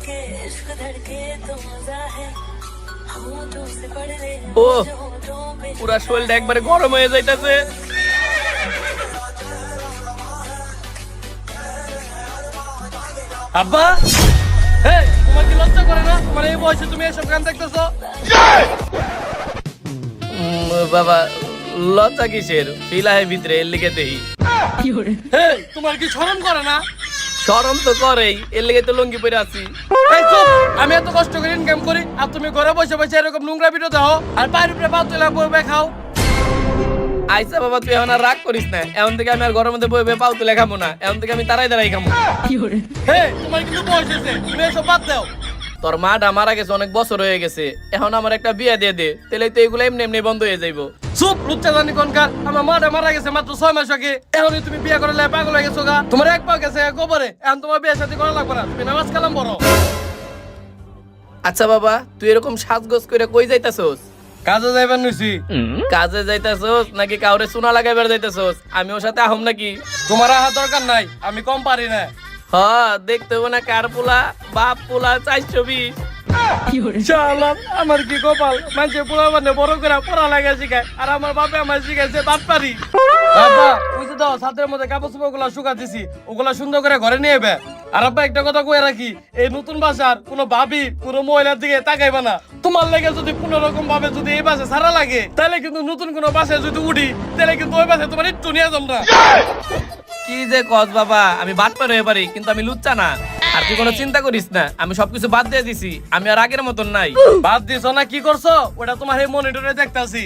धड़के इश्क धड़के तो मजा है होठों से पड़ रहे ও होठों पे পুরা শরীরটা একবারে গরম হয়ে যাইতাছে আব্বা এই তোমার কি লজ্জা করে না তোমার এই বয়সে তুমি এসব গান দেখতেছো উম, বাবা লজ্জা কিসের ফিলাহে ভিতরে এর লিগেতেই এই তোমার কি শরম করে না শরম তো করেই এর লিগে তো লুঙ্গি পরে আছি। এই চুপ আমি এত কষ্ট করে ইনকাম করি আর তুমি ঘরে বসে বসে এরকম নোংরা ভিডিও দাও আর পায়ের উপরে পাও তুলে বই খাও। আইসা বাবা তুই এখন আর রাগ করিস না। এখন থেকে আমি আর ঘরের মধ্যে বই পাও তুলে খাব না। এখন থেকে আমি তারাই দাঁড়াই খাব হে তোমার কিন্তু বয়স হয়েছে তুমি এসব বাদ দাও। তোর মাটা মারা গেছে অনেক বছর হয়ে গেছে। এখন আমার একটা বিয়ে দিয়ে দে তাহলে তো এগুলো এমনি এমনি বন্ধ হয়ে যাইবো। চুপ লুচ্চা জানি কোনকার আমার মাটা মারা গেছে মাত্র ছয় মাস আগে। এখনই তুমি বিয়ে করে পাগল হয়ে গেছো গা। তোমার এক পা গেছে গোবরে এখন তোমার বিয়ে সাথে করা লাগবে না। তুমি নামাজ কালাম বড় আচ্ছা বাবা তুই এরকম সাজগোজ করে কই যাইতাছস? কাজে যাইবার নিছি। কাজে যাইতাছস নাকি কাউরে সোনা লাগাইবার যাইতাছস? আমি ওর সাথে আহম নাকি? তোমার আহা দরকার নাই আমি কম পারি না। হ দেখতে হবে না কার পোলা, বাপ পোলা, চারশো বিশ। আমার কি কপাল? মানুষে পোলা মানে বড় করে পড়া লাগা শিখায়, আর আমার বাপে আমার শিখাইছে বাপ পারি বাবা বুঝতে দাও, ছাদের মধ্যে কাপড় চোপড়গুলা শুকা দিছি, ওগুলা সুন্দর করে ঘরে নিয়ে এবে আর আব্বা, একটা কথা কয়ে রাখি, এই নতুন বাসার কোনো ভাবি, কোনো মহিলার দিকে তাকাইবা না। তোমার লেগে যদি কোন রকম ভাবে যদি এই বাসে সারা লাগে, তাহলে কিন্তু নতুন কোনো বাসায় যদি উঠি, তাহলে কিন্তু ওই বাসে তোমার একটু নিয়ে যাম না। কি যে কস বাবা আমি বাদ পার হয়ে পারি কিন্তু আমি লুচ্চা না। আর তুই কোনো চিন্তা করিস না আমি সবকিছু বাদ দিয়ে দিছি আমি আর আগের মতন নাই। বাদ দিছ না কি করছ? ওটা তোমার এই মনিটরে দেখতাছি।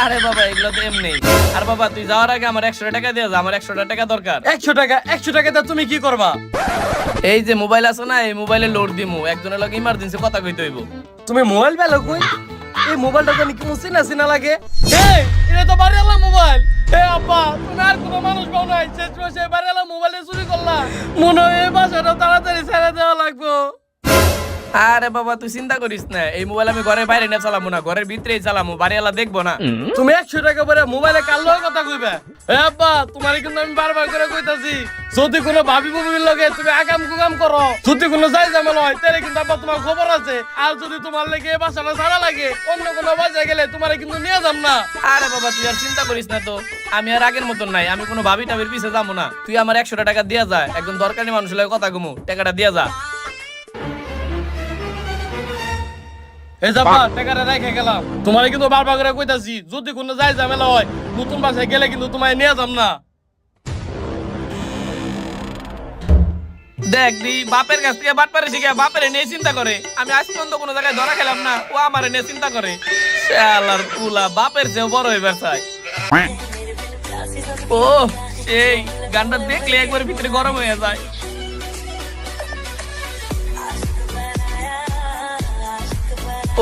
আরে বাবা এগুলো তো এমনি। আর বাবা তুই যাওয়ার আগে আমার একশো টাকা দিয়ে যা আমার একশো টাকা দরকার। একশো টাকা একশো টাকাতে তুমি কি করবা? এই যে মোবাইল আছে না এই মোবাইলে লোড দিমু একজনের লগে ইমার্জেন্সি কথা কইতে হইব। তুমি মোবাইল পেল কই? এই মোবাইলটা জানি কি চিনা চিনা লাগে। এই এটা তো বাড়িওয়ালা মোবাইল। এ আপা তুমি কোনো মানুষ পাও নাই। শেষ বসে বাড়িওয়ালা মোবাইলে চুরি করলা। মনে হয় এই বাসাটা তাড়াতাড়ি ছেড়ে দেওয়া লাগবো। আরে বাবা তুই চিন্তা করিস না। এই মোবাইল আমি ঘরের বাইরে না চালামু না ঘরের ভিতরেই চালামু বাড়িওয়ালা দেখব না। তুমি একশো টাকা করে মোবাইলে কার লগে কথা কইবে? এ আব্বা তোমার কিন্তু আমি বারবার করে কইতাছি যদি কোনো ভাবি ভাবির লগে তুমি আগাম কুগাম করো যদি কোনো যাই জামেল হয় তাহলে কিন্তু আব্বা তোমার খবর আছে আর যদি তোমার লেগে বাসাটা ছাড়া লাগে অন্য কোনো বাসায় গেলে তোমার কিন্তু নিয়ে যাম না। আরে বাবা তুই আর চিন্তা করিস না তো। আমি আর আগের মতন নাই আমি কোনো ভাবি টাবির পিছে যাব না। তুই আমার একশো টাকা দিয়া যা একদম দরকারি মানুষের লগে কথা ঘুমু টাকাটা দিয়া যা। এই যাবা টাকাটা রেখে গেলাম। তোমার কিন্তু বারবার করে কইতাছি যদি কোনো যাই ঝামেলা হয় নতুন বাসায় গেলে কিন্তু তোমায় নিয়ে যাম না। দেখ বাপের কাছ থেকে বাট পারে শিখে বাপের নিয়ে চিন্তা করে। আমি আজ পর্যন্ত কোনো জায়গায় ধরা খেলাম না, ও আমার নিয়ে চিন্তা করে। শালার পুলা, বাপের চেয়েও বড় হইবার চাই ও, সেই গানটা দেখলে একবার ভিতরে গরম হয়ে যায়।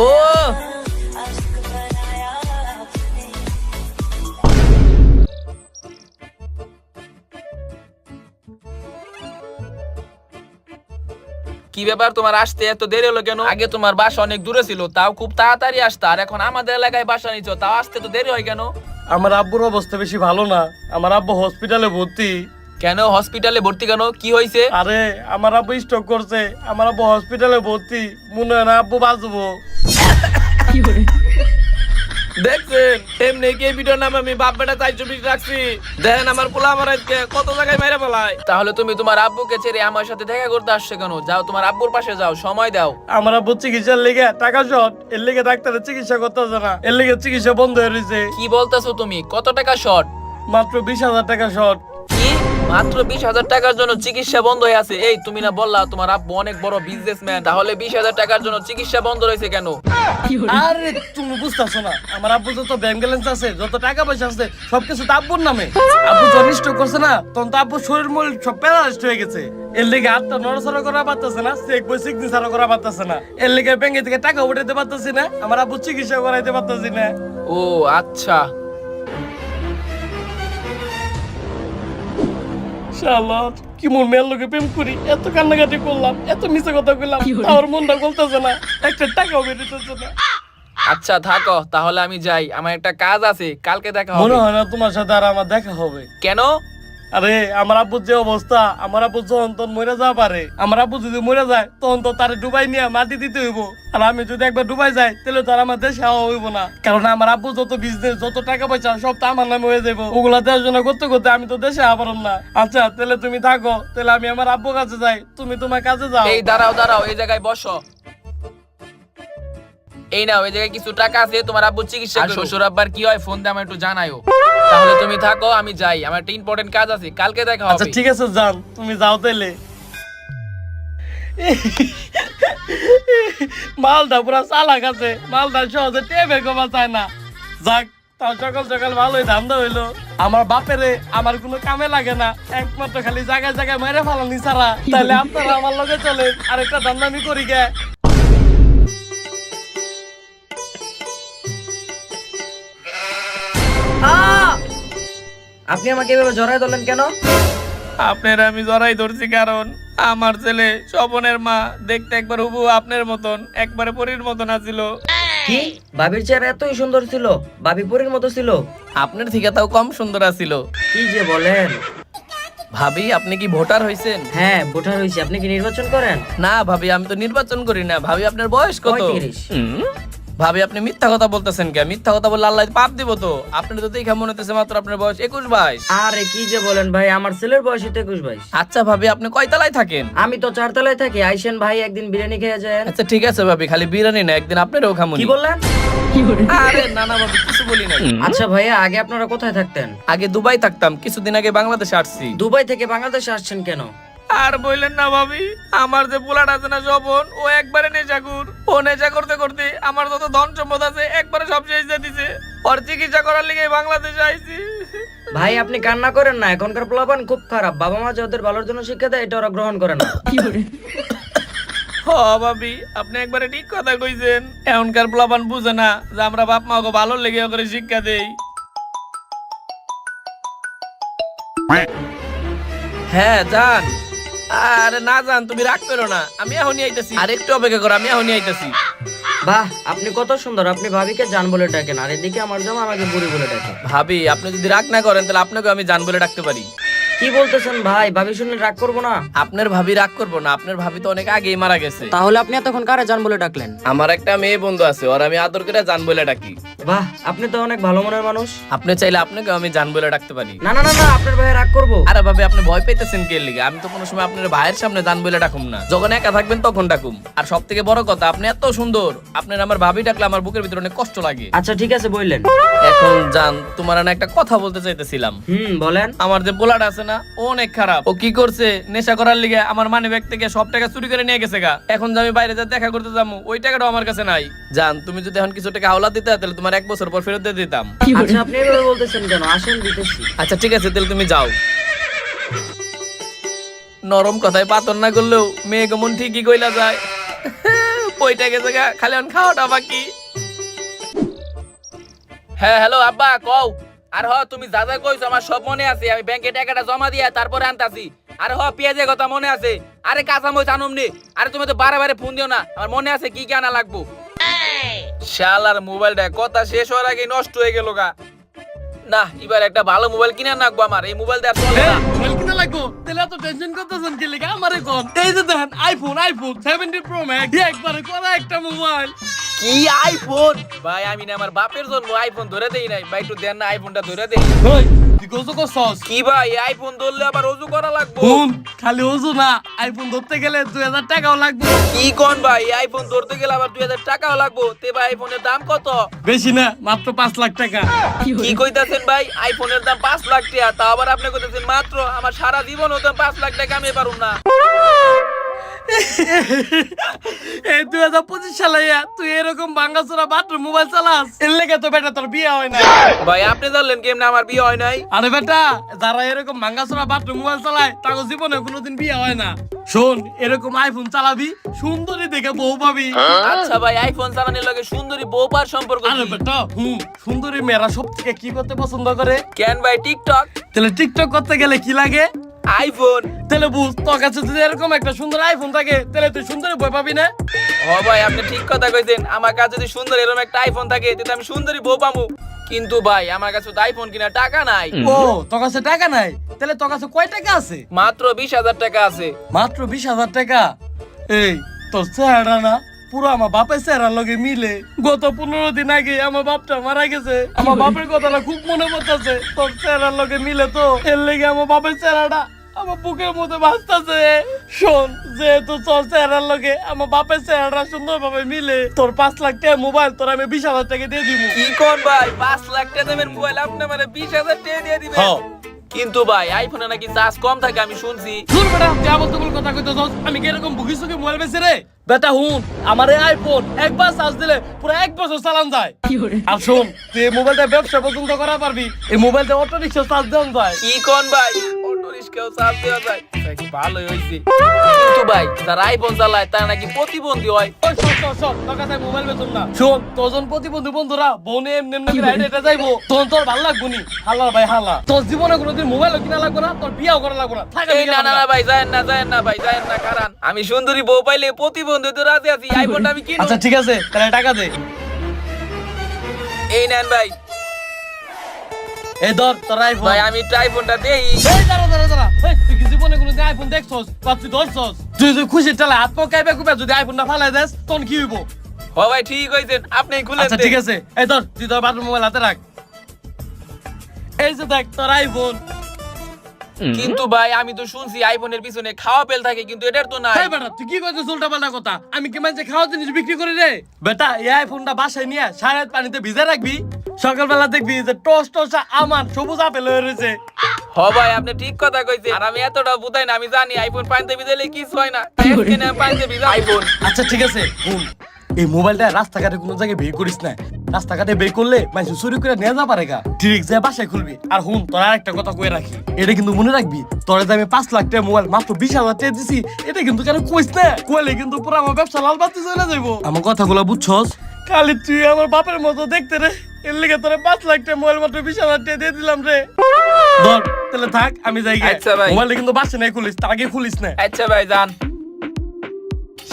ও কি ব্যাপার তোমার আসতে এত দেরি হলো কেন? আগে তোমার বাসা অনেক দূরে ছিল তাও খুব তাড়াতাড়ি আসতে। আর এখন আমাদের এলাকায় বাসা নিচ্ছ তাও আসতে তো দেরি হয় কেন? আমার আব্বুর অবস্থা বেশি ভালো না। আমার আব্বু হসপিটালে ভর্তি। কেন হসপিটালে ভর্তি কেন? কি হয়েছে আরে আমার আব্বু স্ট্রোক করছে। আমার আব্বু হসপিটালে ভর্তি। মনে হয় না আব্বু বাঁচবো। দেখছেন? এমনি কি ভিডিও নাম আমি বাপ বেটা চাই চব্বিশ রাখছি। দেখেন আমার পোলা আমার আজকে কত জায়গায় মেরে ফেলায়। তাহলে তুমি তোমার আব্বুকে ছেড়ে আমার সাথে দেখা করতে আসছো কেন? যাও তোমার আব্বুর পাশে যাও সময় দাও। আমার আব্বু চিকিৎসার লেগে টাকা শর্ট এর লেগে ডাক্তারের চিকিৎসা করতেছে না এর লেগে চিকিৎসা বন্ধ হয়ে রয়েছে। কি বলতেছো তুমি? কত টাকা শর্ট মাত্র বিশ হাজার টাকা শর্ট মাত্র বিশ হাজার টাকার জন্য চিকিৎসা বন্ধ হয়ে আছে। এই তুমি না বললা তোমার আব্বু অনেক বড় বিজনেসম্যান তাহলে বিশ হাজার টাকার জন্য চিকিৎসা বন্ধ রয়েছে কেন? আরে তুমি বুঝতেছো না। আমার আব্বু যত ব্যাংক ব্যালেন্স আছে যত টাকা পয়সা আছে সবকিছু তো আব্বুর নামে। আব্বু স্ট্রোক করছে না তখন তো আব্বুর শরীর মূল সব প্যারালাইজড হয়ে গেছে। এর লেগে হাতটা নড়াচড়া করা পারতেছে না চেক বই সিগনেচারও করা পারতেছে না। এর লেগে ব্যাংকে থেকে টাকা উঠাইতে পারতেছি না আমার আব্বু চিকিৎসা করাইতে পারতেছি না। ও আচ্ছা। শালা কি মোর মেয়ের লোকে প্রেম করি এত কান্নাকাটি করলাম এত মিছে কথা কইলাম আমার মনটা বলতেছে না একটা টাকাও বেরিতেছে না। আচ্ছা থাকো তাহলে আমি যাই আমার একটা কাজ আছে কালকে দেখা মনে হবে হয় না তোমার সাথে আর আমার দেখা হবে। কেন? আরে, আমার আব্বুর যে অবস্থা, আমার আব্বু যখন তখন মরে যাওয়া পারে, আমার আব্বু যদি মরে যায়, তখন তো তার ডুবাই নিয়ে মাটি দিতে হইব। আর আমি যদি একবার ডুবাই যাই, তাহলে তো আমার দেশে হওয়া হইব না। কারণ আমার আব্বু যত বিজনেস যত টাকা পয়সা, সব তো আমার নামে হয়ে যাব ওগুলা দেখাশোনা করতে করতে আমি তো দেশে পারলাম না। আচ্ছা তাহলে তুমি থাকো, তাহলে আমি আমার আব্বুর কাছে যাই। তুমি তোমার কাছে যাও। এই দাঁড়াও দাঁড়াও, এই জায়গায় বসো। এই নাও এই জায়গায় কিছু টাকা আছে তোমার আব্বু চিকিৎসা আর শ্বশুর আব্বার কি হয় ফোন দিয়ে আমার একটু জানাইও তাহলে তুমি থাকো আমি যাই। আমার একটা ইম্পর্টেন্ট কাজ আছে কালকে দেখা হবে। আচ্ছা ঠিক আছে যান। তুমি যাও তাহলে মালটা পুরা চালাক আছে। মালটা সহজে টেবে কমা চায় না। যাক তাও সকাল সকাল ভালোই ধান্দা হইল। আমার বাপেরে আমার কোনো কামে লাগে না। একমাত্র খালি জায়গায় জায়গায় মেরে ফেলানি ছাড়া। তাহলে আপনারা আমার লগে চলেন আরেকটা ধান্দা আমি করি গে। আপনি আমাকে এভাবে জড়াই ধরলেন কেন? আপনার আমি জড়াই ধরছি কারণ আমার ছেলে স্বপনের মা দেখতে একবার হুবু আপনার মতন একবারে পরীর মতন আছিল। কি? বাবির চেহারা এতই সুন্দর ছিল বাবি পরীর মতো ছিল। আপনার থেকে তাও কম সুন্দর আছিল। কি যে বলেন? ভাবি আপনি কি ভোটার হইছেন? হ্যাঁ ভোটার হইছি আপনি কি নির্বাচন করেন? না ভাবি আমি তো নির্বাচন করি না। ভাবি আপনার বয়স কত? 35 ভাবি আপনি মিথ্যা কথা বলতেছেন কে মিথ্যা কথা বললে আল্লাহ পাপ দিব তো। আপনার তো দেখে মনে হতেছে মাত্র আপনার বয়স একুশ বাইশ। আরে কি যে বলেন ভাই আমার ছেলের বয়স তো একুশ বাইশ। আচ্ছা ভাবি আপনি কয়তলায় থাকেন? আমি তো চারতলায় থাকি আইসেন ভাই একদিন বিরিয়ানি খেয়ে যায় আচ্ছা ঠিক আছে ভাবি খালি বিরিয়ানি না একদিন আপনারও খামুনি। কি বললেন? আরে না না ভাবি কিছু বলি না আচ্ছা ভাইয়া আগে আপনারা কোথায় থাকতেন? আগে দুবাই থাকতাম কিছুদিন আগে বাংলাদেশে আসছি। দুবাই থেকে বাংলাদেশে আসছেন কেন? আর বললেন না ভাবি আমার যে পোলাটা আছে না স্বপন ও একবারে নেশাকুর ও নেশা করতে করতে আমার যত ধন সম্পদ আছে একবারে সব শেষ দিয়ে দিছে। ওর চিকিৎসা করার লিগে বাংলাদেশে আইছি। ভাই আপনি কান্না করেন না এখনকার পোলাপান খুব খারাপ। বাবা মা যে ওদের ভালোর জন্য শিক্ষা দেয় এটা ওরা গ্রহণ করে না। হ ভাবি আপনি একবারে ঠিক কথা কইছেন। এখনকার প্লাবান বুঝে না যে আমরা বাপ মা ওকে ভালো লেগে করে শিক্ষা দেই। হ্যাঁ যান। আরে না জান তুমি রাগ করো না। আমি এখনই আইতাছি। আর একটু অপেক্ষা করো আমি এখনই আইতাছি। বাহ আপনি কত সুন্দর আপনি ভাবিকে জান বলে ডাকেন আর এদিকে আমার জামা আমাকে বুড়ি বলে ডাকে। ভাবি আপনি যদি রাগ না করেন তাহলে আপনাকে আমি জান বলে ডাকতে পারি। কি বলতেছেন ভাই? ভাবি শুনলে রাগ করব না? আপনার ভাবি রাগ করব না আপনার ভাবি তো অনেক আগেই মারা গেছে। তাহলে আপনি এতক্ষণ কারে জান বলে ডাকলেন? আমার একটা মেয়ে বন্ধু আছে ওর আমি আদর করে জান বলে ডাকি। বাহ আপনি তো অনেক ভালো মনের মানুষ। আপনি চাইলে আপনাকে আমি জান বলে ডাকতে পারি। না না না না আপনার ভাই রাগ করব। আরে ভাবে আপনি ভয় পাইতেছেন কে লিগে? আমি তো কোনো সময় আপনার ভাইয়ের সামনে জান বলে ডাকুম না। যখন একা থাকবেন তখন ডাকুম। আর সব থেকে বড় কথা আপনি এত সুন্দর। আপনার আমার ভাবি ডাকলে আমার বুকের ভিতরে অনেক কষ্ট লাগে। আচ্ছা ঠিক আছে বললেন। এখন জান তোমার না একটা কথা বলতে চাইতেছিলাম। হুম বলেন। আমার যে পোলাটা আছে না ও অনেক খারাপ। ও কি করছে? নেশা করার লিগে আমার মানি ব্যাগ থেকে সব টাকা চুরি করে নিয়ে গেছে গা। এখন যে আমি বাইরে যা দেখা করতে যাব ওই টাকাটাও আমার কাছে নাই। জান তুমি যদি এখন কিছু টাকা হাওলা দিতে তাহলে তোমার এক বছর পর ফেরত দিয়ে দিতাম। আচ্ছা আপনি এভাবে বলতেছেন কেন? আসেন দিতেছি। আচ্ছা ঠিক আছে তাহলে তুমি যাও। নরম কথায় পাতর না করলেও মেয়ে কেমন ঠিকই কইলা যায়। পয়টা গেছে গা খালি এখন খাওয়াটা বাকি। হ্যাঁ হ্যালো আব্বা কও। আর হ তুমি যা যা কইছো আমার সব মনে আছে। আমি ব্যাংকে টাকাটা জমা দিয়ে তারপরে আনতাছি। আরে হ পেঁয়াজের কথা মনে আছে? আরে কাঁচা মরিচ আনুম নি। আরে তুমি তো বারে বারে ফোন দিও না। আমার মনে আছে কি কি আনা লাগবো? শালার মোবাইলটা কথা শেষ হওয়ার আগে নষ্ট হয়ে গেল গা। না এবার একটা ভালো মোবাইল কিনে রাখব আমার। এই মোবাইল দিয়ে আর চলে না। মোবাইল কিনা লাগবো? তাহলে এত টেনশন করতেছেন কি লেগে? আমারে কোন। এই যে দেখেন আইফোন আইফোন 17 প্রো ম্যাক্স একবারে করা একটা মোবাইল। কি আইফোন ভাই আমি না আমার বাপের জন্য আইফোন ধরে দেই নাই। ভাই একটু দেন না আইফোনটা ধরে দেই। ওই তুই কোসো কোসস কি ভাই আইফোন ধরলে আবার অজু করা লাগবে? ফোন খালি ওজু না আইফোন ধরতে গেলে 2000 টাকাও লাগবে। কি কোন ভাই আইফোন ধরতে গেলে আবার দুই হাজার টাকাও লাগবো? তে ভাই আইফোনের দাম কত? বেশি না মাত্র 5 লাখ টাকা। কি কইতাছেন ভাই আইফোনের দাম পাঁচ লাখ টাকা তা আবার আপনি কইতাছেন মাত্র আমার সারা জীবন হতো পাঁচ লাখ টাকা আমি পারুম না। এই 2025 সালে তুই এরকম বাথরুম মোবাইল চালাস? এর লেগে তো বেটা তোর বিয়ে হয় না ভাই আপনি জানলেন কেমনে আমার বিয়ে হয় নাই? আরে বেটা যারা এরকম ভাঙ্গাচোরা বাথরুম মোবাইল চালায় তাকে জীবনে কোনোদিন বিয়ে হয় না। শোন এরকম আইফোন চালাবি সুন্দরী দেখে বউ পাবি। আচ্ছা ভাই আইফোন চালানোর লগে সুন্দরী বউপার সম্পর্ক আরে বেটা হুম সুন্দরী মেয়েরা সব থেকে কি করতে পছন্দ করে? কেন ভাই টিকটক? তাহলে টিকটক করতে গেলে কি লাগে? আইফোন। তাহলে বুঝ তোর কাছে যদি এরকম একটা সুন্দর আইফোন থাকে তাহলে তুই সুন্দর বই পাবি না? ও ভাই আপনি ঠিক কথা কইছেন। আমার কাছে যদি সুন্দর এরকম একটা আইফোন থাকে তাহলে আমি সুন্দরী বউ পাবো। কিন্তু ভাই আমার কাছে তো আইফোন কিনা টাকা নাই। ও তোর কাছে টাকা নাই? তাহলে তোর কাছে কয় টাকা আছে? মাত্র বিশ হাজার টাকা আছে। মাত্র বিশ হাজার টাকা? এই তোর চেহারা না পুরো আমার বাপের চেহারার লগে মিলে। গত পনেরো দিন আগে আমার বাপটা মারা গেছে। আমার বাপের কথাটা খুব মনে পড়তেছে। তোর চেহারার লগে মিলে তো এর লেগে আমার বাপের চেহারাটা আমার বুকের মধ্যে ভাসতেছে। শোন যেহেতু তোর চেহারার লগে আমার বাপের চেহারাটা সুন্দরভাবে মিলে তোর পাঁচ লাখ টাকা মোবাইল তোর আমি বিশ হাজার টাকা দিয়ে দিব কি কোন ভাই পাঁচ লাখ টাকা দামের মোবাইল আপনি মানে বিশ হাজার টাকা দিয়ে দিবেন। হ্যাঁ। কিন্তু ভাই আইফোনে নাকি চার্জ কম থাকে আমি শুনছি। শুন বেটা যা বলতে কথা কইতে আমি কি এরকম বুকি মোবাইল বেচে রে? বেটা হুন আমার এই আইফোন একবার চার্জ দিলে পুরো এক বছর চালান যায়। আর শুন তুই এই মোবাইলটা ব্যবসা পর্যন্ত করা পারবি এই মোবাইলটা অটো রিক্সা চার্জ দেওয়া যায়। কি কোন ভাই? অটো রিস্কাও চার্জ দেওয়া যায়। ভালোই হইছে। কিন্তু ভাই যারা আইফোন চালায় তারা নাকি প্রতিবন্ধী হয়। ওই সব সব সব তোর কাছে মোবাইল বেচুন না। শোন তোজন প্রতিবন্ধী বন্ধুরা বনে এমনি এমনি করে হেঁটে হেঁটে যাইবো। তোর তোর ভালো লাগবো নি? হাল্লা ভাই হাল্লা। তোর জীবনে কোনোদিন মোবাইল কিনা লাগবে না তোর বিয়াও করা লাগবে না। থাক ভাই যায় না যায় না ভাই যায় না কারণ আমি সুন্দরী বউ পাইলে প্রতিবন্ধী তো রাজি আছি আইফোনটা আমি কিনবো। আচ্ছা ঠিক আছে তাহলে টাকা দে। এই নেন ভাই। এই ধর তোর আইফোন ভাই আমি একটু আইফোনটা দেই। এই দাঁড়া দাঁড়া দাঁড়া। এই, তুই কি জীবনে কোনোদিন আইফোন দেখছস? বা তুই ধরছস। তুই যদি খুশি চালা হাত পা কাইবে কুপে যদি আইফোনটা ফালাই দেস তখন কি হইব? ও ভাই ঠিক হইছেন আপনি খুলে আচ্ছা ঠিক আছে। এই ধর তুই তোর বাথরুম মোবাইল হাতে রাখ। এই যে দেখ তোর আইফোন কিন্তু ভাই আমি তো শুনছি আইফোনের পিছনে খাওয়া পেল থাকে কিন্তু এটার তো নাই। বেটা তুই কি করছিস উল্টা পাল্টা কথা? আমি কি মানছে খাওয়া জিনিস বিক্রি করি রে? বেটা এই আইফোনটা বাসায় নিয়ে সারা রাত পানিতে ভিজে রাখবি সকালবেলা দেখবি যে টস টস আমার সবুজ আপেল হয়ে রয়েছে। হ ভাই আপনি ঠিক কথা কইছেন। আর আমি এতটা বুঝাই না আমি জানি আইফোন পানিতে ভিজাইলে কিছু হয় না। পানিতে ভিজা আইফোন আচ্ছা ঠিক আছে এই মোবাইলটা রাস্তাঘাটে কোনো জায়গায় বের করিস না। রাস্তাঘাটে বের করলে মানুষ চুরি করে নিয়ে যা পারে গা ঠিক যে বাসায় খুলবি। আর হুন তোর আর একটা কথা কয়ে রাখি। এটা কিন্তু মনে রাখবি তোর যে আমি পাঁচ লাখ টাকা মোবাইল মাত্র বিশ হাজার টাকা দিছি এটা কিন্তু কেন কইস না? কইলে কিন্তু পুরো আমার ব্যবসা লাল বাতি চলে যাব আমার কথাগুলো বুঝছস? খালি তুই আমার বাপের মতো দেখতে রে। এর লিগে তোরে পাঁচ লাখ টাকা মোবাইল মাত্র বিশ হাজার টাকা দিয়ে দিলাম রে। ধর তাহলে থাক আমি যাই গে। আচ্ছা ভাই। মোবাইলটা কিন্তু বাসে নাই খুলিস তার আগে খুলিস না। আচ্ছা ভাই যান।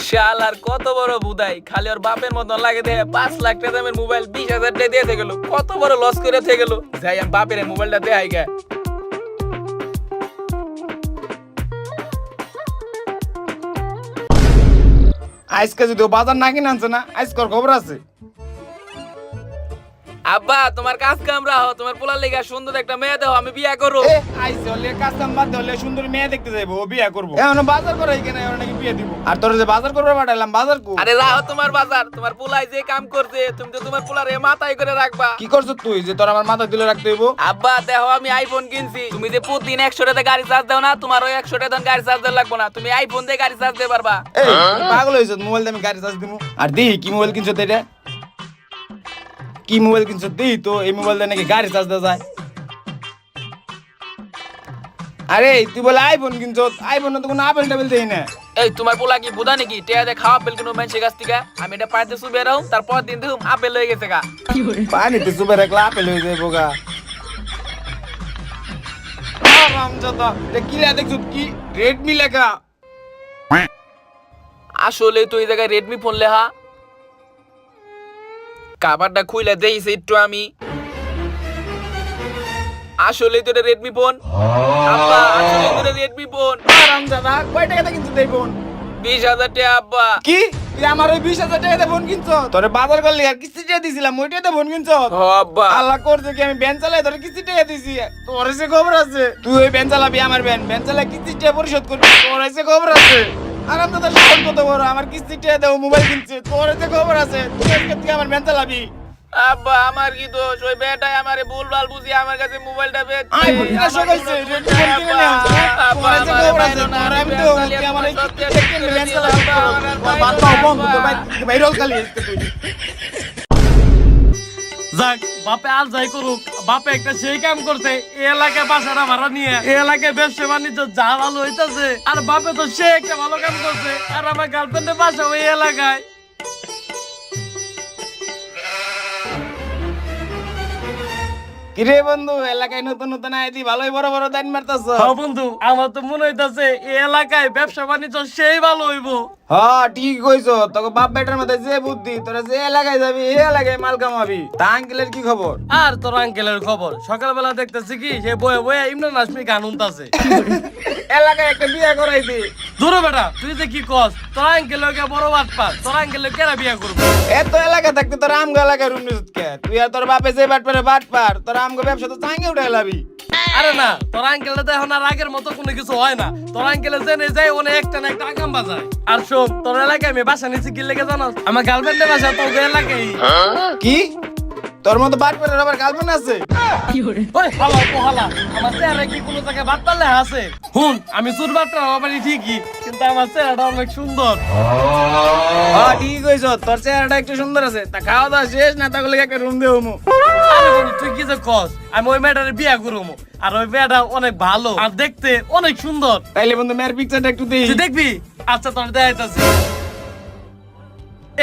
শাল আর কত বড় বুদাই। খালি ওর বাপের মতন লাগে দেয় পাঁচ লাখ টাকা দামের মোবাইল বিশ হাজার টাকা দিয়ে গেল কত বড় লস করে থেকে গেলো যাই আমি বাপের মোবাইলটা দেখাই গে। আজকে যদি বাজার না কিনে আনছে না আজকের খবর আছে। আব্বা তোমার কাজ কাম হো তোমার পোলার লেগা সুন্দর একটা মেয়ে দেও আমি বিয়া করো এ আইসে হলে কাস্টম বাদ হলে সুন্দর মেয়ে দেখতে যাইবো ও বিয়ে করব। এখন বাজার করে এখানে এখন নাকি বিয়ে দিব। আর তোর যে বাজার করবে পাঠাইলাম বাজার কো? আরে রাহো তোমার বাজার তোমার পোলাই যে কাম করছে তুমি তো তোমার পোলারে মাথায় করে রাখবা। কি করছ তুই যে তোর আমার মাথা তুলে রাখতে হইব? আব্বা দেখো আমি আইফোন কিনছি। তুমি যে প্রতিদিন একশো টাকা গাড়ি চার্জ দাও না তোমার ওই একশো টাকা গাড়ি চার্জ দেওয়া লাগবে না। তুমি আইফোন দিয়ে গাড়ি চার্জ দিতে পারবা। এই পাগল হয়েছ মোবাইল দিয়ে আমি গাড়ি চার্জ দিব। আর দিহি কি মোবাইল কিনছো তো এটা? কি মোবাইল কিনছো? দিহি তো এই মোবাইল দিয়ে নাকি গাড়ি চার্জ দেওয়া যায়। আরে তুই বলে আইফোন কিনছো? আইফোন তো কোনো আপেল টাপেল দেই না। এই তোমার পোলা কি বুধা নাকি? টেয়া দিয়ে খাওয়া পেল কোনো মানুষের কাছ থেকে? আমি এটা পাইতে শুবে রাও তারপর দিন দেখুন আপেল হয়ে গেছে গা। পানিতে চুপে রাখলে আপেল হয়ে যায় বোকা রামজাদা এটা কি লেখা দেখছ? কি রেডমি লেখা? আসলে তো এই জায়গায় রেডমি ফোন লেহা কাবারটা খুইলে দেইছে একটু আমি। আসলে তো এটা রেডমি ফোন আব্বা আসলে তো রেডমি ফোন রামজাদা কয় টাকাতে কিনছো এই ফোন বিশ হাজার টাকা আব্বা। কি? তুই আমার ওই বিশ হাজার টাকাতে ফোন কিনছো? তোরে বাজার করলি আর কিস্তি টাকা দিছিলাম ওইটাতে ফোন কিনছো? ও আব্বা। আল্লাহ করছে কি আমি ব্যান চালাই তোর কিস্তি টাকা দিছি। তোর এসে খবর আছে। তুই ওই ব্যান চালাবি আমার ব্যান ব্যান চালাই কিস্তি টাকা পরিশোধ করবি। তোর এসে খবর আছে। আরাম দাদা লোন কত বড় আমার কিস্তি টাকা দেও মোবাইল কিনছে তোর এসে খবর আছে তুই আজকে তুই আমার মেন চালাবি আব্বা আমার কি দোষ ওই বেটাই আমারে ভুল ভালো বুঝি আমার কাছে মোবাইলটা ফোন কিনে নিয়ে আসছে। আব্বা, তোর খবর আছে, না, তোর আমি আমি তো আমার এই একটা ব্যান দিয়ে চালাবি। আমার বাদ দাও বন্ধ, তোর আব্বা। বাই- খালি তুই। যাক, বাপে আর যাই করুক, বাপে একটা সেই কাম করছে, এই এলাকায় বাসাটা ভাড়া নিয়ে, এই এলাকায় ব্যবসা বাণিজ্য যা ভালো হইতেছে, আর বাপে তো সে একটা ভালো কাম করছে, আর আমার গার্লফ্রেন্ডের বাসা ওই এলাকায়। কিরে বন্ধু এলাকায় নতুন নতুন আইতি ভালোই বড় বড় দান মারতাছ। হ্যাঁ বন্ধু আমার তো মনে হইতাছে এই এলাকায় ব্যবসা বাণিজ্য সেই ভালো হইব। হ্যাঁ ঠিক কইছো তোকে বাপ বেটার মধ্যে যে বুদ্ধি তোরা যে এলাকায় যাবি এই এলাকায় মাল কামাবি। তা আঙ্কেলের কি খবর? আর তোর আঙ্কেলের খবর? সকালবেলা দেখতেছি কি সে বয়ে বয়ে ইমরান হাসমি গান উনতাছে এলাকায় একটা বিয়ে করাই দি। দূর বেটা তুই যে কি কস তোর আঙ্কেল বড় বাট পা তোর আঙ্কেল কেরা বিয়া করব? এত এলাকা থাকতে তোর আমগো এলাকায় রুম কে তুই আর তোর বাপে যে বাট পারে বাট পার তোর আমগো ব্যবসা তো চাঙ্গে উঠে লাবি। আরে না তোর আঙ্কেলটা তো এখন আর আগের মতো কোনো কিছু হয় না। তোর আঙ্কেলে জেনে যায় অনেক একটা না একটা আগাম বাজায়। আর শোন তোর এলাকায় আমি বাসা নিচে লেগে জানো আমার গার্লফ্রেন্ডের বাসা তোর এলাকায়। কি? তোর মতো বাট পারে আবার গার্লফ্রেন্ড আছে? ওই হালা পোহালা আমার চেহারা কি কোনো জায়গায় বাদ পারলে আছে? হুন আমি সুর বাট্টা আমার বাড়ি ঠিকই কিন্তু আমার চেহারাটা অনেক সুন্দর। হ্যাঁ ঠিক কইছো তোর চেহারাটা একটু সুন্দর আছে। তা খাওয়া দাওয়া শেষ না তাহলে একটা রুম দেবো মু আরে বন্ধু তুই কি যে কস আমি ওই মেয়েটারে বিয়া করব। আর ওই মেয়েটা অনেক ভালো আর দেখতে অনেক সুন্দর। তাইলে বন্ধু মেয়ের পিকচারটা একটু দিই। তুই দেখবি? আচ্ছা তোর দেখাইতাছি।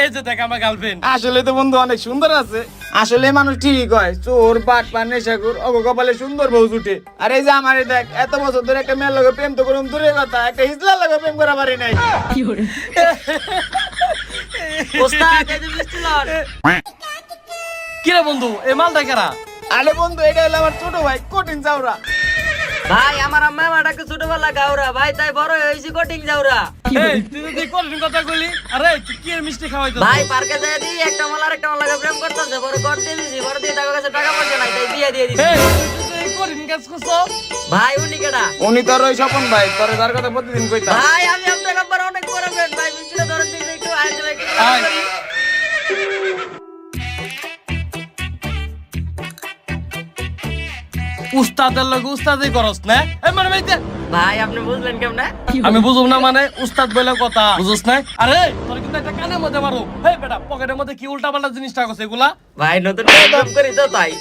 এই যে দেখ আমার গার্লফ্রেন্ড আসলে তো বন্ধু অনেক সুন্দর আছে। আসলে মানুষ ঠিকই কয় চোর বাট পান নেশাকুর অগো কপালে সুন্দর বউ জুটে। আর এই যে আমার দেখ এত বছর ধরে একটা মেয়ের লগে প্রেম তো করুম দূরের কথা একটা হিজলার লগে প্রেম করা পারি নাই। কিরে? বন্ধু এই মালটা কেরা? আরে বন্ধু এটা হলো আমার ছোট ভাই কঠিন চাওরা। ভাই আমার আম্মা আমাটাকে ছোটবেলা গাওরা ভাই তাই বড় হয়েছি কোটিং যাওরা এই তুই যদি কঠিন আরে কি এর মিষ্টি খাওয়াইতো ভাই পার্কে যায় দিই একটা মাল আর একটা মালাকে প্রেম করতেছে বড় কর দিয়ে দিছি বড় দিয়ে তার কাছে টাকা পয়সা নাই তাই বিয়ে দিয়ে দিছি। ভাই উনি কেডা? উনি তোর ওই স্বপন ভাই তোর তার কথা প্রতিদিন কইতাম। ভাই আমি আপনার নাম্বার অনেক বড় ফ্রেন্ড ভাই মিষ্টিটা ধরেন একটু আয়। উস্তাদের লগে উস্তাদই করস না? এই মানে ভাইতে ভাই আপনি বুঝলেন কেমনে? আমি বুঝুম না মানে উস্তাদ বলে কথা বুঝছ না? আরে তোর কিন্তু একটা কানের মধ্যে মারো হে বেটা পকেটের মধ্যে কি উল্টা পাল্টা জিনিসটা আছে এগুলা? ভাই নতুন করি তো তাই।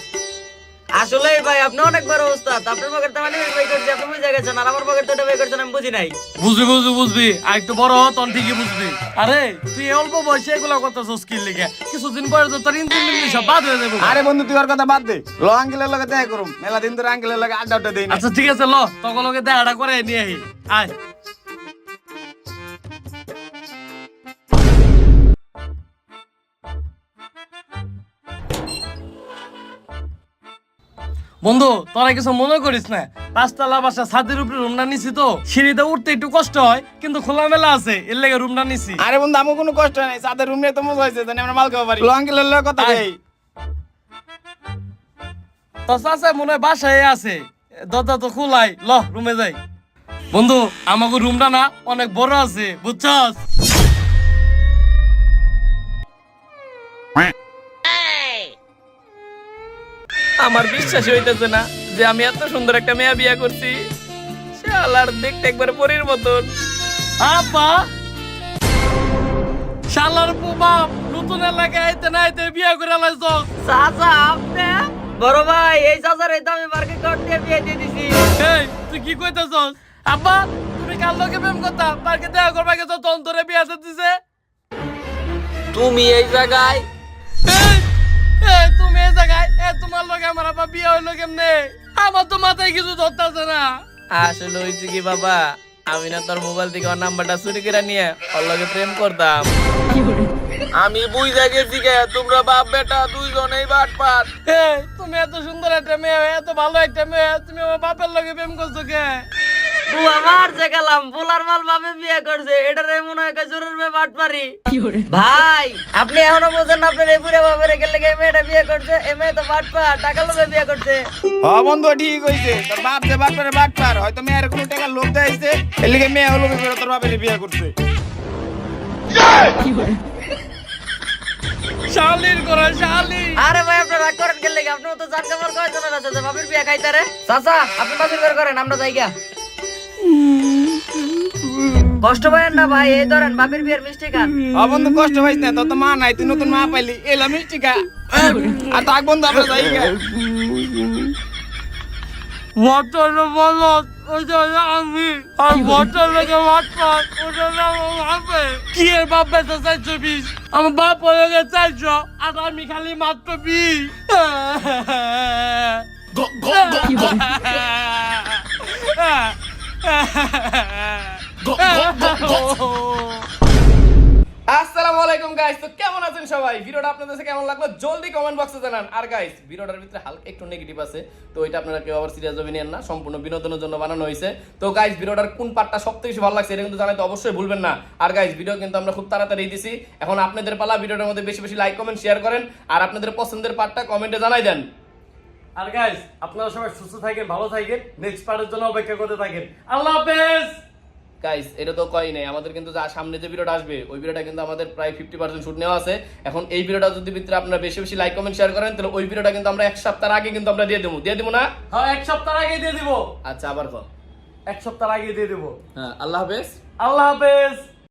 আসলে ভাই আপনি অনেক বড় উস্তাদ আপনার পকেট তো মানে করছি আপনি বুঝে গেছেন আর আমার পকেট তো করছেন আমি বুঝি নাই। বুঝবি বুঝবি বুঝবি। আর একটু বড় হ তখন ঠিকই বুঝবি। আরে তুই অল্প বয়সে এগুলা করতেছ স্কিল লিখে কিছুদিন পরে তো তোর ইঞ্জিন ইঞ্জিন সব বাদ হয়ে যাবে। আরে বন্ধু তুই ওর কথা বাদ দে। ল আঙ্কেলের লগে দেখা করুম। মেলা দিন ধরে আঙ্কেলের লগে আড্ডা উড্ডা দেই আচ্ছা ঠিক আছে ল। তখন লগে দেখাটা করে নিয়ে আহি আয়। বন্ধু তোরা কিছু মনে করিস না। পাঁচতলা বাসা ছাদের উপরে রুমটা নিছি তো। সিঁড়িতে উঠতে একটু কষ্ট হয় কিন্তু খোলামেলা আছে এর লেগে রুমটা নিছি। আরে বন্ধু আমার কোনো কষ্ট নাই। ছাদের রুম নিয়ে তো মজা হয়েছে জানি আমরা মাল খাওয়া পারি ল আঙ্কেলের লগে কথা। দেই তো চাচা মনে হয় বাসায় আছে। দরজা তো খোলাই ল রুমে যাই। বন্ধু আমাকে রুমটা না অনেক বড় আছে বুঝছস? আমার বিশ্বাসই হইতেছে না যে আমি এত সুন্দর একটা মেয়ে বিয়া করছি। শালার দেখতে একবার পরীর মতন। আপা! শালার পোবা নতুন এলাকায় আইতে না আইতে বিয়ে করে লাইছ। চাচা আপনি? বড় ভাই এই চাচার এই তো আমি মার্কেট কর দিয়ে বিয়ে দিয়ে দিছি। এই তুই কি কইতেছস? আব্বা তুমি কাল লোকে প্রেম করতা? পার্কে দেখা করবা গেছো তখন তোরে বিয়ে দিছে? তুমি এই জায়গায় এই, তুমি জায়গায় এ তোমার লগে আমার আব্বা বিয়ে হইল কেমনে? আমার তো মাথায় কিছু ধরতেছে না। আসলে হয়েছে কি বাবা আমি না তোর মোবাইল থেকে ওর নাম্বারটা চুরি করে নিয়ে ওর লগে প্রেম করতাম। আমি বুঝা গেছি গে তোমরা বাপ বেটা দুইজনেই বাট পার তুমি এত সুন্দর একটা মেয়ে এত ভালো একটা মেয়ে তুমি আমার বাপের লগে প্রেম করছ কে? বউ আমার যে গেলাম বুলার মাল বাবে বিয়ে করছে এটারে মনে হয় জরুর মে বাট পারি ভাই আপনি এখনও বোঝেন না আপনার এই বুড়ে বাবার গেলে এই মেয়েটা বিয়ে করছে এই মেয়ে তো বাট পা টাকা লোভে বিয়ে করছে। হ বন্ধু ঠিক হইছে তোর বাপ যে বাট পারে বাট পার হয়তো মেয়ের কোনো টাকা লোভ দেয়ছে এর লিগে মেয়ে হলো বিপরে তোর বাপের বিয়ে করছে। শালির করে শালি আরে ভাই আপনি রাগ করেন গেলে আপনি তো চার কামার কয়জনের আছে যে বাপের বিয়ে খাইতারে? চাচা আপনি বাপের বের করেন আমরা যাই গিয়া। কষ্ট পায়েন না ভাই এই ধরেন বাপের বিয়ের মিষ্টি খান। বন্ধু কষ্ট পাইস না তোর তো মা নাই তুই নতুন মা পাইলি এলা মিষ্টি খা। আর তাক বন্ধু আমরা যাই। বটল বলত ওটা আমি আর বটল লেগে ওটা আমার বাপে কি এর বাপ বেঁচে চাইছো বিষ আমার বাপ হয়ে গেছে চাইছো আর আমি খালি মাত্র বিষ আসসালামু আলাইকুম গাইস তো কেমন আছেন সবাই? ভিডিওটা আপনাদের কাছে কেমন লাগল? জলদি কমেন্ট বক্সে জানান। আর গাইস ভিডিওটার ভিতরে হালকা একটু নেগেটিভ আছে, তো এটা আপনারা কেউ আবার সিরিয়াস ভাবে নেন না। সম্পূর্ণ বিনোদনের জন্য বানানো হয়েছে। তো গাইস ভিডিওটার কোন পার্টটা সবথেকে বেশি ভালো লাগছে এটা কিন্তু জানাতে অবশ্যই ভুলবেন না। আর গাইস ভিডিও কিন্তু আমরা খুব তাড়াতাড়ি দিছি। এখন আপনাদের পালা, ভিডিওটার মধ্যে বেশি বেশি লাইক কমেন্ট শেয়ার করেন। আর আপনাদের পছন্দের পার্টটা কমেন্টে জানাই দেন। আর গাইস আপনারা সবাই সুস্থ থাকেন ভালো থাকেন নেক্সট পার্টের জন্য অপেক্ষা করতে থাকেন। আল্লাহ হাফেজ! গাইস এটা তো কই নাই আমাদের কিন্তু যা সামনে যে ভিডিওটা আসবে ওই ভিডিওটা কিন্তু আমাদের প্রায় ফিফটি পার্সেন্ট শুট নেওয়া আছে। এখন এই ভিডিওটা যদি ভিতরে আপনারা বেশি বেশি লাইক কমেন্ট শেয়ার করেন তাহলে ওই ভিডিওটা কিন্তু আমরা এক সপ্তাহ আগে কিন্তু আমরা দিয়ে দেবো। দিয়ে দেবো না? হ্যাঁ এক সপ্তাহ আগে দিয়ে দিব। আচ্ছা আবার কর। এক সপ্তাহ আগে দিয়ে দিব। হ্যাঁ আল্লাহ হাফেজ। আল্লাহ হাফেজ!